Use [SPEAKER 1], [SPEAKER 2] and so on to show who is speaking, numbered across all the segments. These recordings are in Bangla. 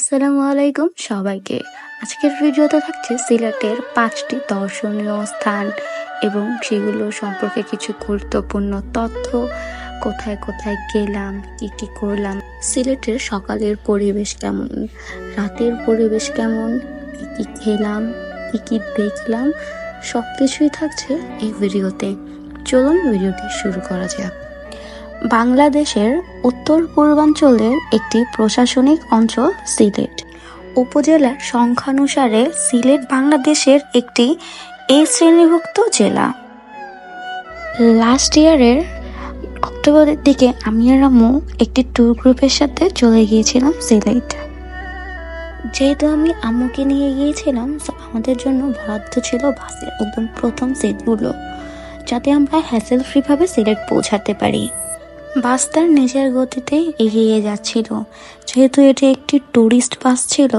[SPEAKER 1] আসসালামু আলাইকুম সবাইকে। আজকের ভিডিওতে থাকছে সিলেটের পাঁচটি দর্শনীয় স্থান এবং সেগুলো সম্পর্কে কিছু গুরুত্বপূর্ণ তথ্য। কোথায় কোথায় গেলাম, কি কি করলাম, সিলেটের সকালের পরিবেশ কেমন, রাতের পরিবেশ কেমন, কি কি খেলাম, কি কি দেখলাম সব কিছুই থাকছে এই ভিডিওতে। চলুন ভিডিওটি শুরু করা যাক। বাংলাদেশের উত্তর পূর্বাঞ্চলের একটি প্রশাসনিক অঞ্চল সিলেট। উপজেলার সংখ্যানুসারে সিলেট বাংলাদেশের একটি এ শ্রেণীভুক্ত জেলা। লাস্ট ইয়ারের অক্টোবরের দিকে আমি আর আম্মু একটি ট্যুর গ্রুপের সাথে চলে গিয়েছিলাম সিলেট। যেহেতু আমি আম্মুকে নিয়ে গিয়েছিলাম আমাদের জন্য বরাদ্দ ছিল বাসের একদম প্রথম সিটগুলো যাতে আমরা হ্যাসেল ফ্রিভাবে সিলেট পৌঁছাতে পারি। বাস তার নিজের গতিতে এগিয়ে যাচ্ছিল। যেহেতু এটি একটি ট্যুরিস্ট বাস ছিল,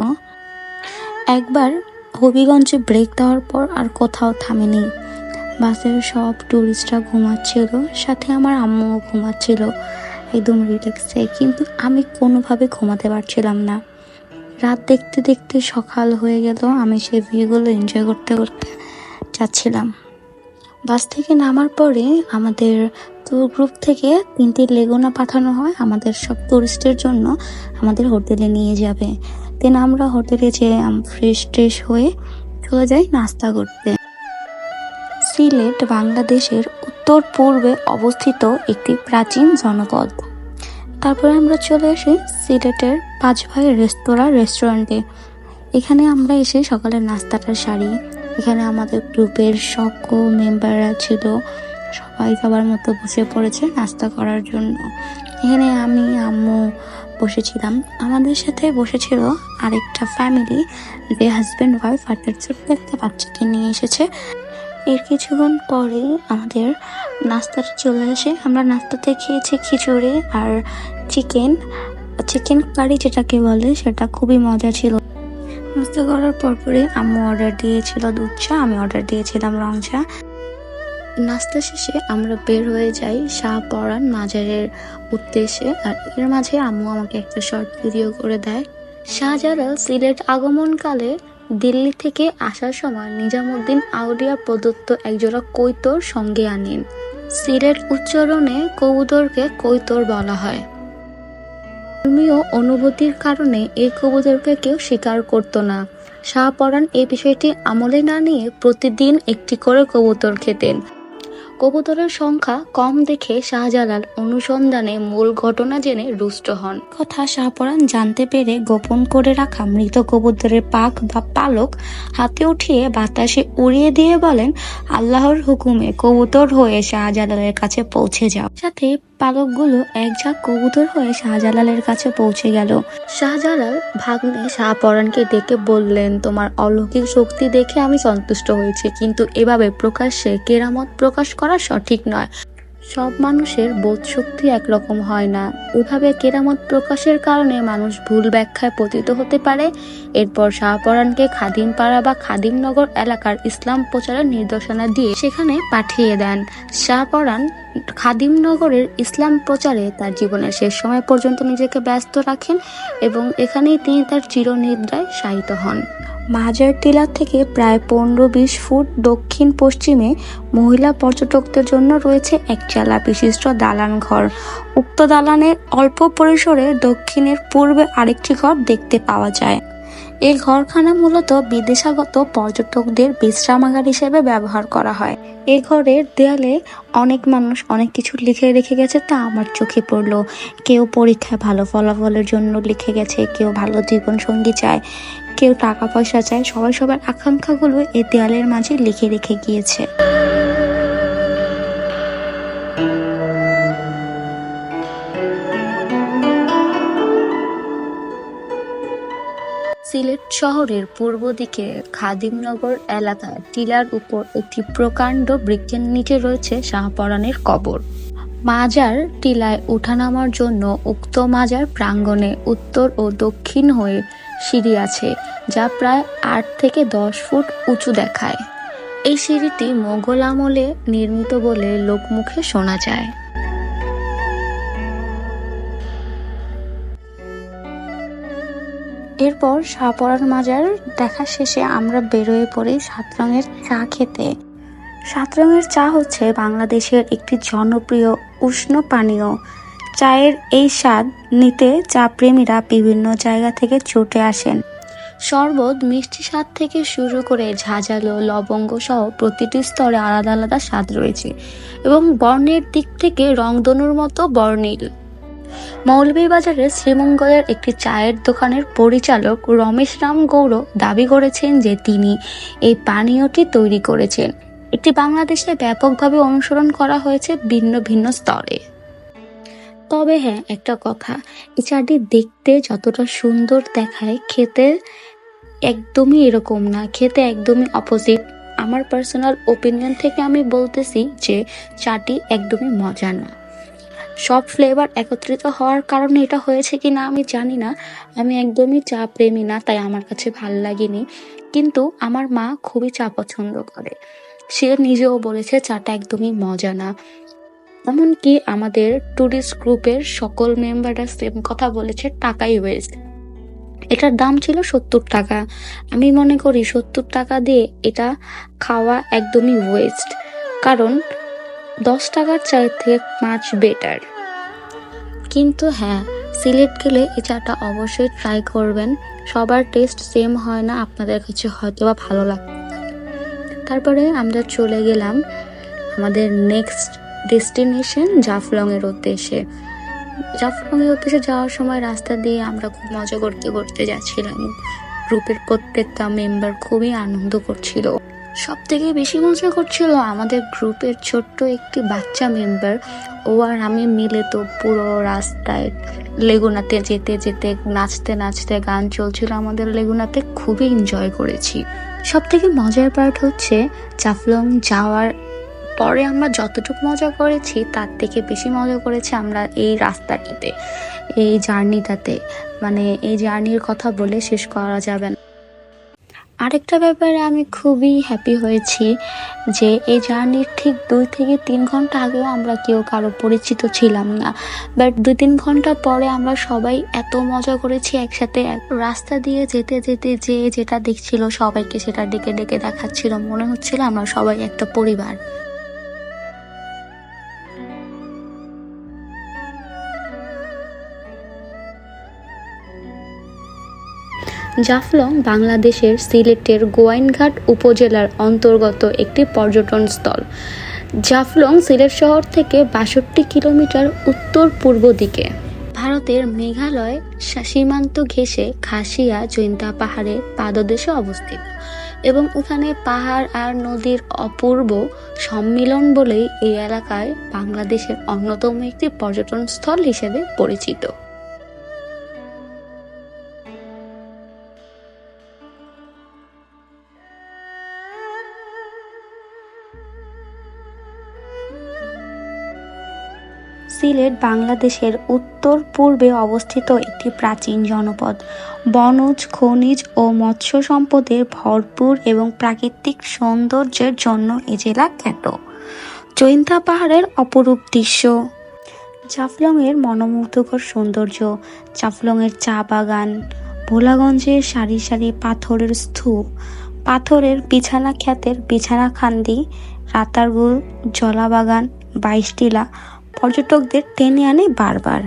[SPEAKER 1] একবার হবিগঞ্জে ব্রেক দেওয়ার পর আর কোথাও থামেনি। বাসের সব ট্যুরিস্টরা ঘুমাচ্ছিল, সাথে আমার আম্মুও ঘুমাচ্ছিল। একদম রিল্যাক্সে কিন্তু আমি কোনোভাবে ঘুমাতে পারছিলাম না। রাত দেখতে দেখতে সকাল হয়ে গেল, আমি সেই ভিউগুলো এনজয় করতে করতে যাচ্ছিলাম। বাস থেকে নামার পরে আমাদের ট্যুর গ্রুপ থেকে তিনটি লেগুনা পাঠানো হয় আমাদের সব টুরিস্টের জন্য আমাদের হোটেলে নিয়ে যাবে। দেন আমরা হোটেলে যেয়ে ফ্রেশ ট্রেশ হয়ে চলে যাই নাস্তা করতে। সিলেট বাংলাদেশের উত্তর পূর্বে অবস্থিত একটি প্রাচীন জনপদ। তারপরে আমরা চলে আসি সিলেটের পাঁচ ভাই রেস্তোরাঁ রেস্টুরেন্টে এখানে আমরা এসে সকালের নাস্তাটা সারি। এখানে আমাদের গ্রুপের সকল মেম্বাররা ছিল। সবাই সবার মতো বসে পড়েছে নাস্তা করার জন্য। এখানে আমি, আম্মু বসেছিলাম। আমাদের সাথে বসেছিল আরেকটা ফ্যামিলি যে হাজব্যান্ড ওয়াইফ আর তার ছোট্ট একটা বাচ্চাকে নিয়ে এসেছে। এর কিছুক্ষণ পরে আমাদের নাস্তাটা চলে আসে। আমরা নাস্তাতে খেয়েছি খিচুড়ি আর চিকেন চিকেন কারি যেটাকে বলে, সেটা খুবই মজা ছিল। নাস্তা করার পরপরে আম্মু অর্ডার দিয়েছিল দুধ চা, আমি অর্ডার দিয়েছিলাম রং চা। নাস্তা শেষে আমরা বের হয়ে যাই শাহ পরান মাজারের উদ্দেশ্যে। আর এর মাঝে আম্মু আমাকে একটা শর্ট ভিডিও করে দেয়। শাহজালাল সিলেট আগমনকালে দিল্লি থেকে আসার সময় নিজামুদ্দিন আউলিয়া প্রদত্ত একজোড়া কৈতর সঙ্গে আনেন। সিলেট উচ্চারণে কবুতরকে কৈতর বলা হয়। ধর্মীয় অনুভূতির কারণে এই কবুতরকে কেউ স্বীকার করত না। শাহ শাহপরাণ এই বিষয়টি আমলে না নিয়ে প্রতিদিন একটি করে কবুতর খেতেন। কবুতরের সংখ্যা কম দেখে শাহজালাল অনুসন্ধানে মূল ঘটনা জেনে রুষ্ট হন। কথা শাহপরাণ জানতে পেরে গোপন করে রাখা মৃত কবুতরের পাক বা পালক হাতে উঠিয়ে বাতাসে উড়িয়ে দিয়ে বলেন আল্লাহর হুকুমে কবুতর হয়ে শাহজালালের কাছে পৌঁছে যাও। সাথে পালকগুলো এক ঝাঁক কবুতর হয়ে শাহজালালের কাছে পৌঁছে গেল। শাহজালাল ভাগ্নে শাহপরাণকে ডেকে বললেন, তোমার অলৌকিক শক্তি দেখে আমি সন্তুষ্ট হয়েছি, কিন্তু এভাবে প্রকাশ্যে কেরামত প্রকাশ করা সঠিক নয়। সব মানুষের বোধ শক্তি একরকম হয় না। এভাবে কেরামত প্রকাশের কারণে মানুষ ভুল ব্যাখ্যায় পতিত হতে পারে। এরপর শাহপরাণকে খাদিমপাড়া বা খাদিমনগর এলাকার ইসলাম প্রচারের নির্দেশনা দিয়ে সেখানে পাঠিয়ে দেন। শাহপরাণ খাদিমনগরের ইসলাম প্রচারে তার জীবনের শেষ সময় পর্যন্ত নিজেকে ব্যস্ত রাখেন এবং এখানেই তিনি তার চিরনিদ্রায় শায়িত হন। মাজার টিলা থেকে প্রায় পনেরো বিশ ফুট দক্ষিণ পশ্চিমে মহিলা পর্যটকদের জন্য রয়েছে এক চালা বিশিষ্ট দালান ঘর। উক্ত দালানের অল্প পরিসরে দক্ষিণের পূর্বে আরেকটি ঘর দেখতে পাওয়া যায়। এই ঘরখানা মূলত বিদেশাগত পর্যটকদের বিশ্রামাগার হিসেবে ব্যবহার করা হয়। এই ঘরের দেয়ালে অনেক মানুষ অনেক কিছু লিখে রেখে গেছে তা আমার চোখে পড়ল। কেউ পরীক্ষায় ভালো ফলাফলের জন্য লিখে গেছে, কেউ ভালো জীবন সঙ্গী চায়, কেউ টাকা পয়সা চায়। সবাই সবার আকাঙ্ক্ষাগুলো এই দেয়ালের মাঝে লিখে রেখে গিয়েছে। সিলেট শহরের পূর্ব দিকে খাদিমনগর এলাকা টিলার উপর একটি প্রকাণ্ড বৃক্ষের নিচে রয়েছে শাহপরাণের কবর। মাজার টিলায় ওঠানামার জন্য উক্ত মাজার প্রাঙ্গণে উত্তর ও দক্ষিণ হয়ে সিঁড়ি আছে, যা প্রায় আট থেকে দশ ফুট উঁচু দেখায়। এই সিঁড়িটি মোগল আমলে নির্মিত বলে লোকমুখে শোনা যায়। এরপর শাহপরান মাজার দেখা শেষে আমরা বেরোয় পড়ি সাত রঙের চা খেতে। সাত রঙের চা হচ্ছে বাংলাদেশের একটি জনপ্রিয় উষ্ণ পানীয়। চায়ের এই স্বাদ নিতে চা প্রেমীরা বিভিন্ন জায়গা থেকে ছুটে আসেন। শরবত, মিষ্টি স্বাদ থেকে শুরু করে ঝাঁঝালো, লবঙ্গ সহ প্রতিটি স্তরে আলাদা আলাদা স্বাদ রয়েছে এবং বর্ণের দিক থেকে রংধনুর মতো বর্ণিল। মৌলভীবাজারের শ্রীমঙ্গলের একটি চায়ের দোকানের পরিচালক রমেশ রাম গৌড় দাবি করেছেন যে তিনি এই পানীয়টি তৈরি করেছেন। এটি বাংলাদেশে ব্যাপকভাবে অনুসরণ করা হয়েছে ভিন্ন ভিন্ন স্তরে। তবে হ্যাঁ একটা কথা, এই চাটি দেখতে যতটা সুন্দর দেখায়, খেতে একদমই এরকম না, খেতে একদমই অপোজিট আমার পার্সোনাল ওপিনিয়ন থেকে আমি বলতেছি যে চাটি একদমই মজা না। সব ফ্লেভার একত্রিত হওয়ার কারণে এটা হয়েছে কি না আমি জানি না। আমি একদমই চা প্রেমী না, তাই আমার কাছে ভালো লাগেনি। কিন্তু আমার মা খুবই চা পছন্দ করে। সে নিজেও বলেছে চাটা একদমই মজা না। এমনকি আমাদের ট্যুরিস্ট গ্রুপের সকল মেম্বাররা সেম কথা বলেছে, টাকাই ওয়েস্ট এটার দাম ছিল সত্তর টাকা। আমি মনে করি সত্তর টাকা দিয়ে এটা খাওয়া একদমই ওয়েস্ট কারণ দশ টাকার চায়ের থেকে মাছ বেটার। কিন্তু হ্যাঁ সিলেট গেলে এই চাটা অবশ্যই ট্রাই করবেন। সবার টেস্ট সেম হয় না, আপনাদের কাছে হয়তো বা ভালো লাগবে তারপরে আমরা চলে গেলাম আমাদের নেক্সট ডেস্টিনেশন জাফলংয়ের উদ্দেশ্যে। জাফলংয়ের উদ্দেশ্যে যাওয়ার সময় রাস্তা দিয়ে আমরা খুব মজা করতে করতে যাচ্ছিলাম। গ্রুপের প্রত্যেকটা মেম্বার খুবই আনন্দ করছিল। সব থেকে বেশি মজা করছিল আমাদের গ্রুপের ছোট্ট একটি বাচ্চা মেম্বার ও আর আমি মিলে তো পুরো রাস্তায় লেগুনাতে যেতে যেতে নাচতে নাচতে গান চলছিল আমাদের লেগুনাতে, খুবই এনজয় করেছি। সব থেকে মজার পার্ট হচ্ছে জাফলং যাওয়ার পরে আমরা যতটুকু মজা করেছি, তার থেকে বেশি মজা করেছি আমরা এই রাস্তাটিতে, এই জার্নিটাতে মানে এই জার্নির কথা বলে শেষ করা যাবে না। আরেকটা ব্যাপারে আমি খুবই হ্যাপি হয়েছি যে এই জার্নির ঠিক দুই থেকে তিন ঘণ্টা আগেও আমরা কেউ কারও পরিচিত ছিলাম না। বাট দুই তিন ঘণ্টা পরে আমরা সবাই এত মজা করেছি একসাথে রাস্তা দিয়ে যেতে যেতে যে যেটা দেখছিল সবাইকে সেটা ডেকে ডেকে দেখাচ্ছিল। মনে হচ্ছিল আমরা সবাই একটা পরিবার। জাফলং বাংলাদেশের সিলেটের গোয়াইনঘাট উপজেলার অন্তর্গত একটি পর্যটন স্থল। জাফলং সিলেট শহর থেকে বাষট্টি কিলোমিটার উত্তর পূর্ব দিকে। ভারতের মেঘালয় সীমান্ত ঘেঁষে খাসিয়া জৈন্তা পাহাড়ে পাদদেশে অবস্থিত এবং এখানে পাহাড় আর নদীর অপূর্ব সম্মিলন বলেই এই এলাকায় বাংলাদেশের অন্যতম একটি পর্যটন স্থল হিসেবে পরিচিত। সিলেট বাংলাদেশের উত্তর পূর্বে অবস্থিত একটি প্রাচীন জনপদ। বনজ, খনিজ ও মৎস্য সম্পদের ভরপুর এবং প্রাকৃতিক সৌন্দর্যের জন্য এ জেলা খ্যাত। জৈন্তা পাহাড়ের অপরূপ দৃশ্য। জাফলংয়ের মনোমুগ্ধকর সৌন্দর্য, জাফলংয়ের চা বাগান, ভোলাগঞ্জের সারি সারি পাথরের স্তূপ, পাথরের বিছানা খ্যাতের বিছানা খান্দি রাতারগুল জলাবাগান বাইশটিলা পর্যটকদের টেনে আনে বারবার।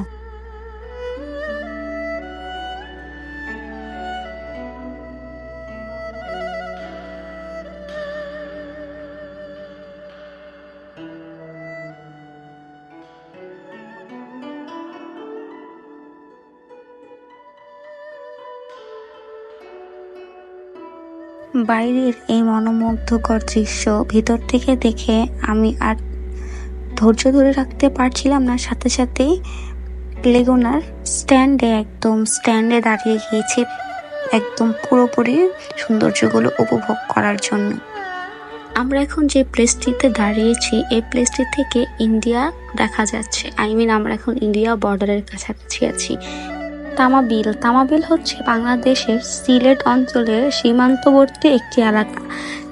[SPEAKER 1] বাইরের এই মনোমুগ্ধকর দৃশ্য ভিতর থেকে দেখে আমি আর ধৈর্য ধরে রাখতে পারছিলাম না। সাথে সাথেই লেগুনার স্ট্যান্ডে একদম স্ট্যান্ডে দাঁড়িয়ে গিয়েছি একদম পুরোপুরি সৌন্দর্যগুলো উপভোগ করার জন্য। আমরা এখন যে প্লেসটিতে দাঁড়িয়েছি, এই প্লেসটি থেকে ইন্ডিয়া দেখা যাচ্ছে। আই মিন আমরা এখন ইন্ডিয়া বর্ডারের কাছাকাছি আছি। তামাবিল। তামাবিল হচ্ছে বাংলাদেশের সিলেট অঞ্চলের সীমান্তবর্তী একটি এলাকা,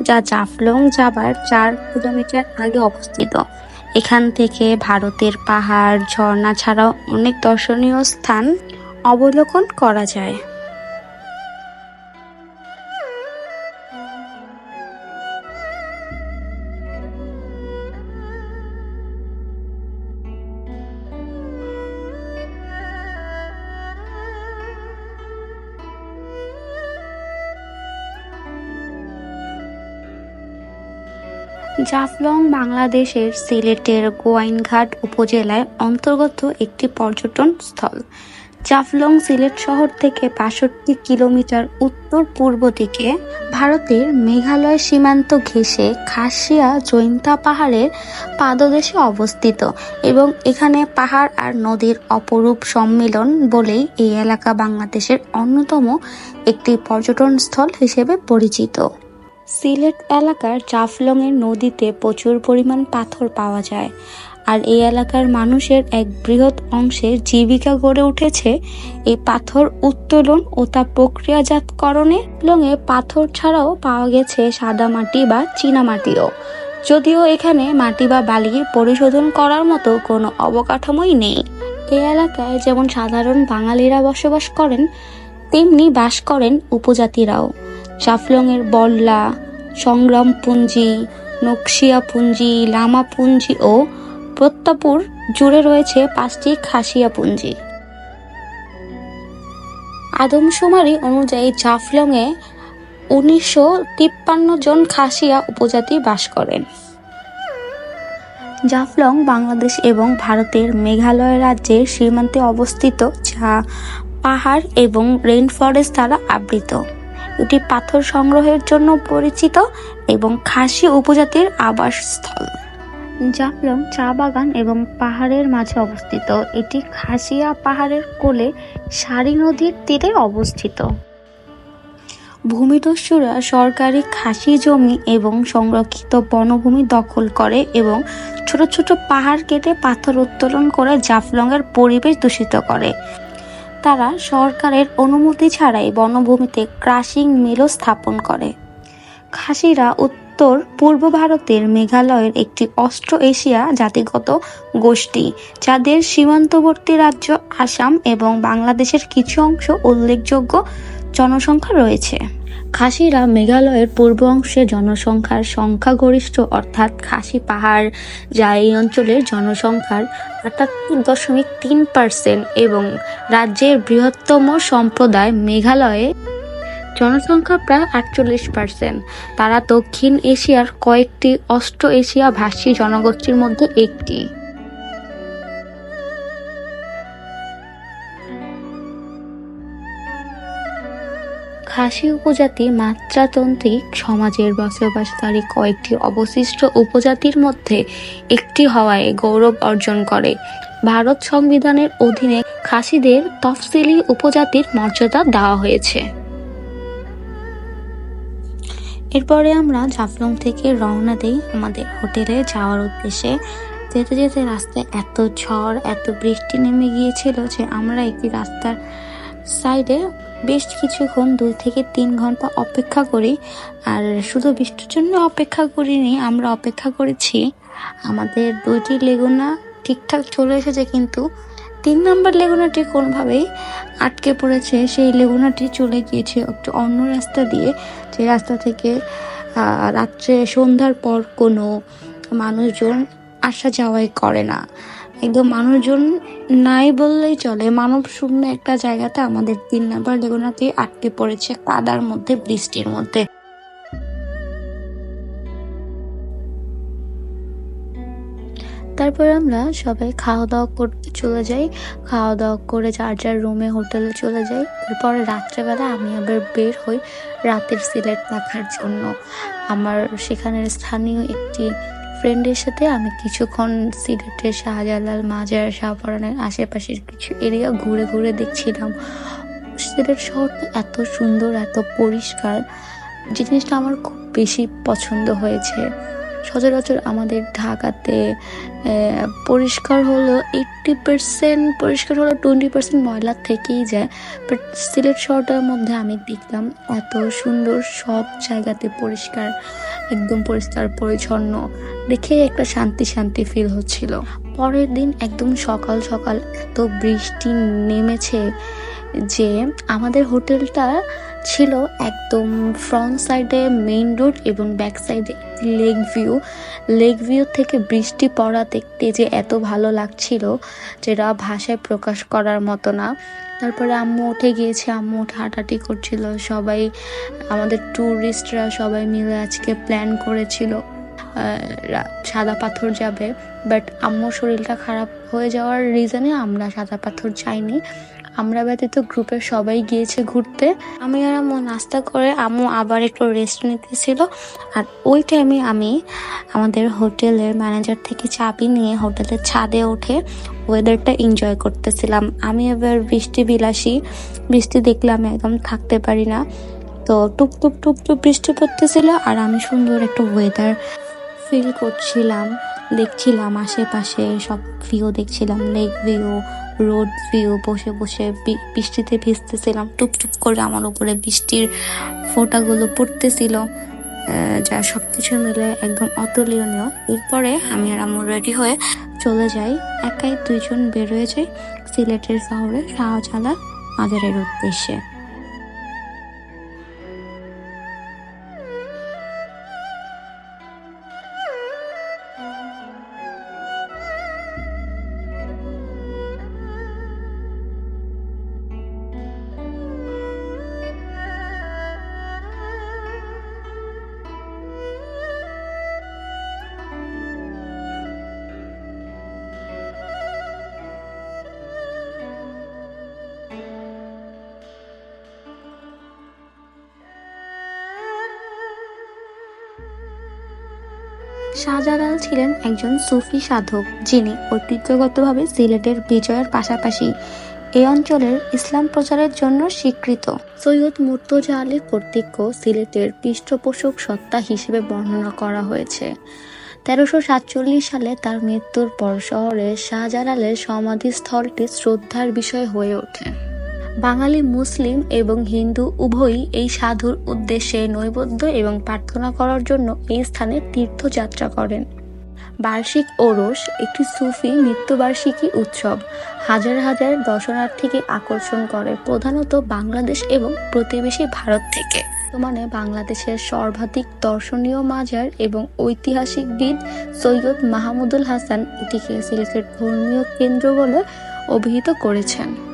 [SPEAKER 1] যা জাফলং যাবার চার কিলোমিটার আগে অবস্থিত। এখান থেকে ভারতের পাহাড় ঝর্ণা ছাড়াও অনেক দর্শনীয় স্থান অবলোকন করা যায়। জাফলং বাংলাদেশের সিলেটের গোয়াইনঘাট উপজেলায় অন্তর্গত একটি পর্যটন স্থল। জাফলং সিলেট শহর থেকে বাষট্টি কিলোমিটার উত্তর পূর্ব দিকে ভারতের মেঘালয় সীমান্ত ঘেঁষে খাসিয়া জৈন্তা পাহাড়ের পাদদেশে অবস্থিত এবং এখানে পাহাড় আর নদীর অপরূপ সম্মিলন বলেই এই এলাকা বাংলাদেশের অন্যতম একটি পর্যটন স্থল হিসেবে পরিচিত। সিলেট এলাকার জাফলংয়ের নদীতে প্রচুর পরিমাণ পাথর পাওয়া যায়। আর এই এলাকার মানুষের এক বৃহৎ অংশের জীবিকা গড়ে উঠেছে এই পাথর উত্তোলন ও তা প্রক্রিয়াজাতকরণে। লঙে পাথর ছাড়াও পাওয়া গেছে সাদা মাটি বা চীনা মাটিও। যদিও এখানে মাটি বা বালি পরিশোধন করার মতো কোনো অবকাঠামোই নেই। এই এলাকায় যেমন সাধারণ বাঙালিরা বসবাস করেন, তেমনি বাস করেন উপজাতিরাও। জাফলংয়ের বল্লা, সংগ্রামপুঞ্জি, নকশিয়াপুঞ্জি, লামাপুঞ্জি ও প্রত্যাপুর জুড়ে রয়েছে পাঁচটি খাসিয়াপুঞ্জি। আদমশুমারি অনুযায়ী জাফলংয়ে উনিশশো তিপ্পান্ন জন খাসিয়া উপজাতি বাস করেন। জাফলং বাংলাদেশ এবং ভারতের মেঘালয় রাজ্যের সীমান্তে অবস্থিত, যা পাহাড় এবং রেইন ফরেস্ট দ্বারা আবৃত। এটি পাথর সংগ্রহের জন্য পরিচিত এবং খাসি উপজাতির আবাসস্থল। জাফলং চা বাগান এবং পাহাড়ের মাঝে অবস্থিত। এটি খাসিয়া পাহাড়ের কোলে সারি নদীর তীরে অবস্থিত। ভূমিদস্যুরা সরকারি খাসি জমি এবং সংরক্ষিত বনভূমি দখল করে এবং ছোট ছোট পাহাড় কেটে পাথর উত্তোলন করে জাফলংয়ের পরিবেশ দূষিত করে। তারা সরকারের অনুমতি ছাড়াই বনভূমিতে ক্রাশিং মিলও স্থাপন করে। খাসিরা উত্তর পূর্ব ভারতের মেঘালয়ের একটি অস্ট্র এশিয়া জাতিগত গোষ্ঠী, যাদের সীমান্তবর্তী রাজ্য আসাম এবং বাংলাদেশের কিছু অংশ উল্লেখযোগ্য জনসংখ্যা রয়েছে। খাসিরা মেঘালয়ের পূর্ব অংশে জনসংখ্যার সংখ্যাগরিষ্ঠ অর্থাৎ খাসি পাহাড়, যা এই অঞ্চলের জনসংখ্যার আটাত্তর দশমিক তিন পার্সেন্ট এবং রাজ্যের বৃহত্তম সম্প্রদায় মেঘালয়ে জনসংখ্যা প্রায় আটচল্লিশ পার্সেন্ট। তারা দক্ষিণ এশিয়ার কয়েকটি অস্ট্রো এশিয়া ভাষী জনগোষ্ঠীর মধ্যে একটি। খাসি উপজাতি মাত্রাতান্ত্রিক সমাজের বসবাসকারী কয়েকটি অবশিষ্ট উপজাতির মধ্যে একটি হওয়ায় গৌরব অর্জন করে। ভারত সংবিধানের অধীনে খাসিদের তফসিলি উপজাতির মর্যাদা দেওয়া হয়েছে। এরপরে আমরা জাফলং থেকে রওনা দিই আমাদের হোটেলে যাওয়ার উদ্দেশ্যে। যেতে যেতে রাস্তায় এত ঝড়, এত বৃষ্টি নেমে গিয়েছিল যে আমরা একটি রাস্তার সাইডে বেশ কিছুক্ষণ দুই থেকে তিন ঘণ্টা অপেক্ষা করি, আর শুধু বৃষ্টির জন্য অপেক্ষা করিনি, আমরা অপেক্ষা করেছি। আমাদের দুইটি লেগুনা ঠিকঠাক চলে এসেছে, কিন্তু তিন নম্বর লেগুনাটি কোনোভাবেই আটকে পড়েছে। সেই লেগুনাটি চলে গিয়েছে একটু অন্য রাস্তা দিয়ে। যে রাস্তা থেকে রাত্রে সন্ধ্যার পর কোনো মানুষজন আসা যাওয়াই করে না। একদম মানুষজন নাই বললেই চলে। মানব শূন্য একটা জায়গাতে আমাদের তিন নাম্বার লেগুনাতে আটকে পড়েছে কাদার মধ্যে, বৃষ্টির মধ্যে। তারপর আমরা সবাই খাওয়া দাওয়া করতে চলে যাই। খাওয়া দাওয়া করে যার যার রুমে, হোটেলে চলে যাই। এরপরে রাত্রেবেলা আমি আবার বের হই রাতের সিলেট দেখার জন্য। আমার সেখানের স্থানীয় একটি ফ্রেন্ডের সাথে আমি কিছুক্ষণ সিলেটের শাহজালাল, মাজার শাহপরানের আশেপাশের কিছু এরিয়া ঘুরে ঘুরে দেখছিলাম। সিলেট শহরটা এত সুন্দর, এত পরিষ্কার। জিনিসটা আমার খুব বেশি পছন্দ হয়েছে। সচরাচর আমাদের ঢাকাতে পরিষ্কার হলো এইট্টি পার্সেন্ট পরিষ্কার হলো টোয়েন্টি পার্সেন্ট ময়লা থেকেই যায়। বাট সিলেট শহরটার মধ্যে আমি দেখলাম এত সুন্দর সব জায়গাতে পরিষ্কার, একদম পরিষ্কার, পরিচ্ছন্ন। দেখে একটা শান্তি শান্তি ফিল হচ্ছিল। পরের দিন একদম সকাল সকাল এত বৃষ্টি নেমেছে যে আমাদের হোটেলটা ছিল একদম ফ্রন্ট সাইডে মেইন রোড এবং ব্যাক সাইডে লেক ভিউ লেক ভিউ থেকে বৃষ্টি পড়া দেখতে যে এত ভালো লাগছিল যেটা ভাষায় প্রকাশ করার মতো না। তারপরে আম্মু উঠে গিয়েছে, আম্মু উঠে হাঁটাহাঁটি করছিল। সবাই, আমাদের ট্যুরিস্টরা সবাই মিলে আজকে প্ল্যান করেছিল সাদা পাথর যাবে। বাট আম্মুর শরীরটা খারাপ হয়ে যাওয়ার রিজনে আমরা সাদা পাথর যাইনি আমরা ব্যতীত গ্রুপের সবাই গিয়েছে ঘুরতে। আমি আর আম্মু নাস্তা করে আম্মু আবার একটু রেস্ট নিতেছিল। আর ওই টাইমে আমি আমাদের হোটেলের ম্যানেজার থেকে চাবি নিয়ে হোটেলের ছাদে উঠে ওয়েদারটা এনজয় করতেছিলাম। আমি এবার বৃষ্টি বিলাসী, বৃষ্টি দেখলে আমি একদম থাকতে পারি না। তো টুপ টুপ টুপ টুপ বৃষ্টি পড়তেছিল আর আমি সুন্দর একটা ওয়েদার ফিল করছিলাম, দেখছিলাম আশেপাশে সব ভিউ দেখছিলাম লেক ভিউ রোড ভিউ বসে বসে বৃষ্টিতে ভিজতেছিলাম। টুপ টুপ করে আমার উপরে বৃষ্টির ফোঁটাগুলো পড়তেছিল। যা সব কিছু মিলে একদম অতুলনীয়। এরপরে আমি আর আমার রেডি হয়ে চলে যাই। একাই দুইজন বের হয়ে যাই সিলেটের শহরে শাহজালাল মাজারের উদ্দেশ্যে। শাহজালাল ছিলেন একজন সুফি সাধক, যিনি ঐতিহ্যগতভাবে সিলেটের বিজয়ের পাশাপাশি এই অঞ্চলের ইসলাম প্রচারের জন্য স্বীকৃত। সৈয়দ মুর্তজা আলী কর্তৃক সিলেটের পৃষ্ঠপোষক সত্তা হিসেবে বর্ণনা করা হয়েছে। তেরোশো সাতচল্লিশ সালে তার মৃত্যুর পর শহরের শাহজালালের সমাধিস্থলটি শ্রদ্ধার বিষয় হয়ে ওঠে। বাঙালি, মুসলিম এবং হিন্দু উভয়ই এই সাধুর উদ্দেশ্যে নৈবেদ্য এবং প্রার্থনা করার জন্য এই স্থানে তীর্থযাত্রা করেন। বার্ষিক ওরস একটি সুফি মৃত্যুবার্ষিকী উৎসব। হাজার হাজার দর্শনার্থীকে আকর্ষণ করে প্রধানত বাংলাদেশ এবং প্রতিবেশী ভারত থেকে। বর্তমানে বাংলাদেশের সর্বাধিক দর্শনীয় মাজার এবং ঐতিহাসিকবিদ সৈয়দ মাহমুদুল হাসান এটিকে সিলেটের ধর্মীয় কেন্দ্র বলে অভিহিত করেছেন।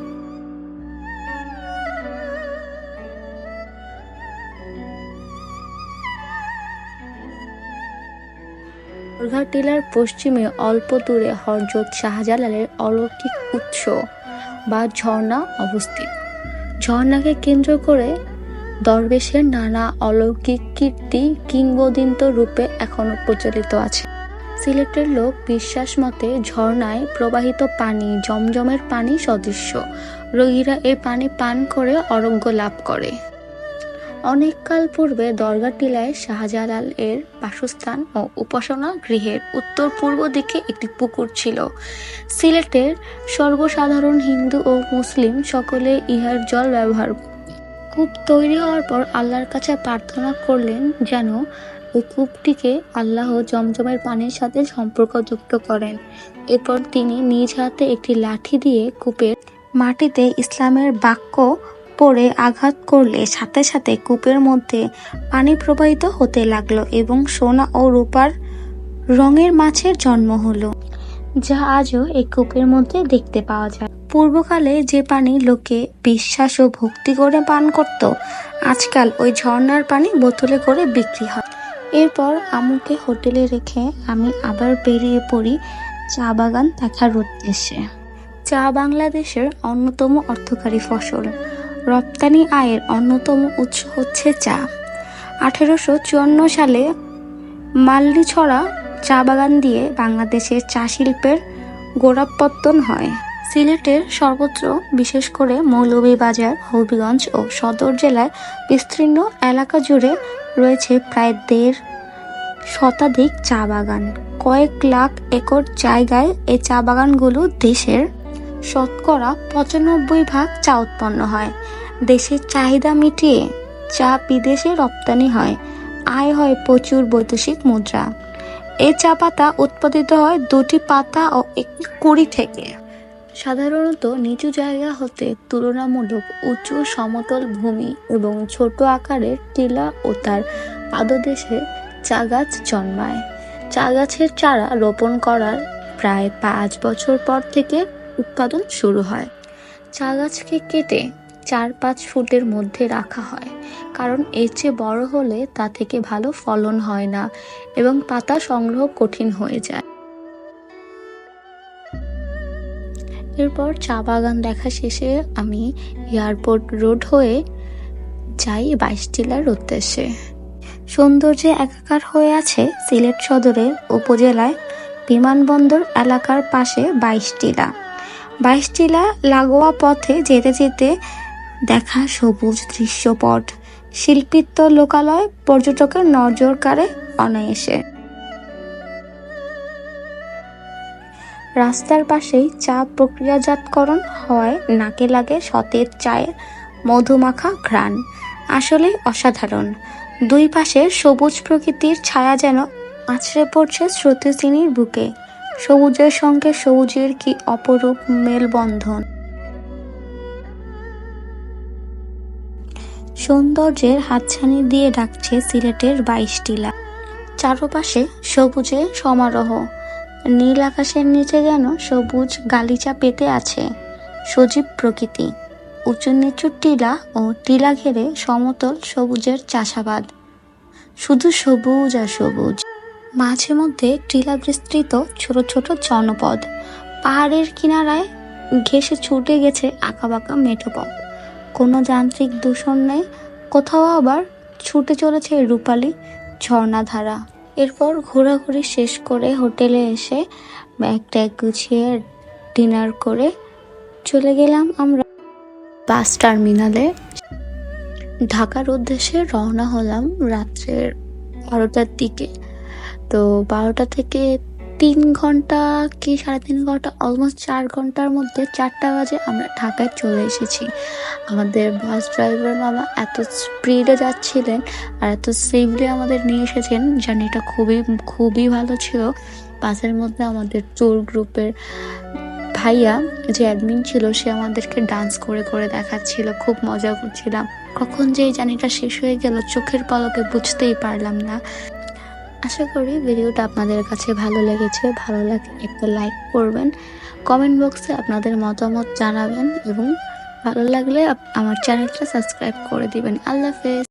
[SPEAKER 1] দরগা টিলার পশ্চিমে অল্প দূরে হরজত শাহজালালের অলৌকিক উৎস বা ঝর্ণা অবস্থিত। ঝর্ণাকে কেন্দ্র করে দরবেশের নানা অলৌকিক কীর্তি কিংবদন্ত রূপে এখনও প্রচলিত আছে। সিলেটের লোক বিশ্বাস মতে ঝর্ণায় প্রবাহিত পানি জমজমের পানি সদৃশ্য। রোগীরা এ পানি পান করে অরোগ্য লাভ করে। অনেককাল পূর্বে দরগা টিলায় শাহজালাল এর বাসস্থান ও উপাসনা গৃহের উত্তর পূর্ব দিকে একটি পুকুর ছিল। সিলেটের সর্বসাধারণ হিন্দু ও মুসলিম সকলে ইহার জল ব্যবহার কূপ তৈরি হওয়ার পর আল্লাহর কাছে প্রার্থনা করলেন যেন ওই কূপটিকে আল্লাহ জমজমের পানির সাথে সম্পর্কযুক্ত করেন। এরপর তিনি নিজ হাতে একটি লাঠি দিয়ে কূপের মাটিতে ইসলামের বাক্য পড়ে আঘাত করলে সাথে সাথে কূপের মধ্যে পানি প্রবাহিত হতে লাগল এবং সোনা ও রূপার রঙের মাছের জন্ম হলো, যা আজও এই কূপের মধ্যে দেখতে পাওয়া যায়। পূর্বকালে যে পানি লোকে বিশ্বাস ও ভক্তি করে পান করত, আজকাল ওই ঝর্ণার পানি বোতলে করে বিক্রি হয়। এরপর আমুকে হোটেলে রেখে আমি আবার বেরিয়ে পড়ি চা বাগান দেখার উদ্দেশ্যে। চা বাংলাদেশের অন্যতম অর্থকারী ফসল। রপ্তানি আয়ের অন্যতম উৎস হচ্ছে চা। আঠেরোশো চুয়ান্ন সালে মাল্লিছড়া চা বাগান দিয়ে বাংলাদেশের চা শিল্পের গোড়াপত্তন হয়। সিলেটের সর্বত্র, বিশেষ করে মৌলভীবাজার, হবিগঞ্জ ও সদর জেলায় বিস্তীর্ণ এলাকা জুড়ে রয়েছে প্রায় দেড় শতাধিক চা বাগান। কয়েক লাখ একর জায়গায় এই চা বাগানগুলো দেশের শতকরা পঁচানব্বই ভাগ চা উৎপন্ন হয়। দেশের চাহিদা মিটিয়ে চা বিদেশে রপ্তানি হয়। আয় হয় প্রচুর বৈদেশিক মুদ্রা। এই চা পাতা উৎপাদিত হয় দুটি পাতা ও একটি কুড়ি থেকে। সাধারণত নিচু জায়গা হতে তুলনামূলক উঁচু সমতল ভূমি এবং ছোট আকারের টিলা ও তার পাদদেশে চা গাছ জন্মায়। চা গাছের চারা রোপণ করার প্রায় পাঁচ বছর পর থেকে উৎপাদন শুরু হয়। চা গাছকে কেটে চার পাঁচ ফুটের মধ্যে রাখা হয়, কারণ এর চেয়ে বড় হলে তা থেকে ভালো ফলন হয় না এবং পাতা সংগ্রহ কঠিন হয়ে যায়। এরপর চা বাগান দেখা শেষে আমি এয়ারপোর্ট রোড হয়ে যাই বাইশ টিলার উদ্দেশ্যে। সৌন্দর্যে একাকার হয়ে আছে সিলেট সদরের উপজেলায় বিমানবন্দর এলাকার পাশে বাইশ টিলা। বাইশ টিলা লাগোয়া পথে যেতে যেতে দেখা সবুজ দৃশ্যপট। শিল্পিত্ব লোকালয় পর্যটকের নজর কাড়ে অনায়াসে। রাস্তার পাশেই চা প্রক্রিয়াজাতকরণ হয়, নাকে লাগে সতেজ চায়ের মধুমাখা ঘ্রাণ। আসলে অসাধারণ। দুই পাশে সবুজ প্রকৃতির ছায়া যেন আছড়ে পড়ছে স্রোতস্বিনীর বুকে। সবুজের সঙ্গে সবুজের কি অপরূপ মেলবন্ধন? সৌন্দর্যের হাতছানি দিয়ে ডাকছে সিলেটের বাইশ টিলা চারপাশে সবুজে সমারোহ। নীল আকাশের নিচে যেন সবুজ গালিচা পেতে আছে সজীব প্রকৃতি। উঁচু নিচু টিলা ও টিলা ঘেরে সমতল সবুজের চাষাবাদ। শুধু সবুজ আর সবুজ। মাঝে মধ্যে টিলা বিস্তৃত ছোট ছোট জনপদ। পাহাড়ের কিনারায় ঘেসে ছুটে গেছে আঁকাবাঁকা মেঠো পথ। কোনো যান্ত্রিক দূষণ নেই, কোথাও আবার ছুটে চলেছে রূপালী ঝর্ণাধারা। এরপর ঘোরাঘুরি শেষ করে হোটেলে এসে ব্যাগ ট্যাগ গুছিয়ে ডিনার করে চলে গেলাম আমরা বাস টার্মিনালে। ঢাকার উদ্দেশ্যে রওনা হলাম রাত্রের বারোটার দিকে। তো বারোটা থেকে তিন ঘণ্টা কি সাড়ে তিন ঘণ্টা অলমোস্ট চার ঘণ্টার মধ্যে চারটা বাজে আমরা ঢাকায় চলে এসেছি। আমাদের বাস ড্রাইভার মামা এত স্পিডে যাচ্ছিলেন আর এত সেফলি আমাদের নিয়ে এসেছেন, জার্নিটা খুবই খুবই ভালো ছিল। বাসের মধ্যে আমাদের ট্যুর গ্রুপের ভাইয়া যে অ্যাডমিন ছিল, সে আমাদেরকে ডান্স করে করে দেখাচ্ছিল, খুব মজা করছিলাম। কখন যে এই জার্নিটা শেষ হয়ে গেল, চোখের পলকে বুঝতেই পারলাম না। আশা করি ভিডিওটা আপনাদের কাছে ভালো লেগেছে, ভালো লাগলে একটা লাইক করবেন কমেন্ট বক্সে আপনাদের মতামত জানাবেন এবং ভালো লাগলে আমার চ্যানেলটা সাবস্ক্রাইব করে দিবেন। আল্লাহ হাফেজ।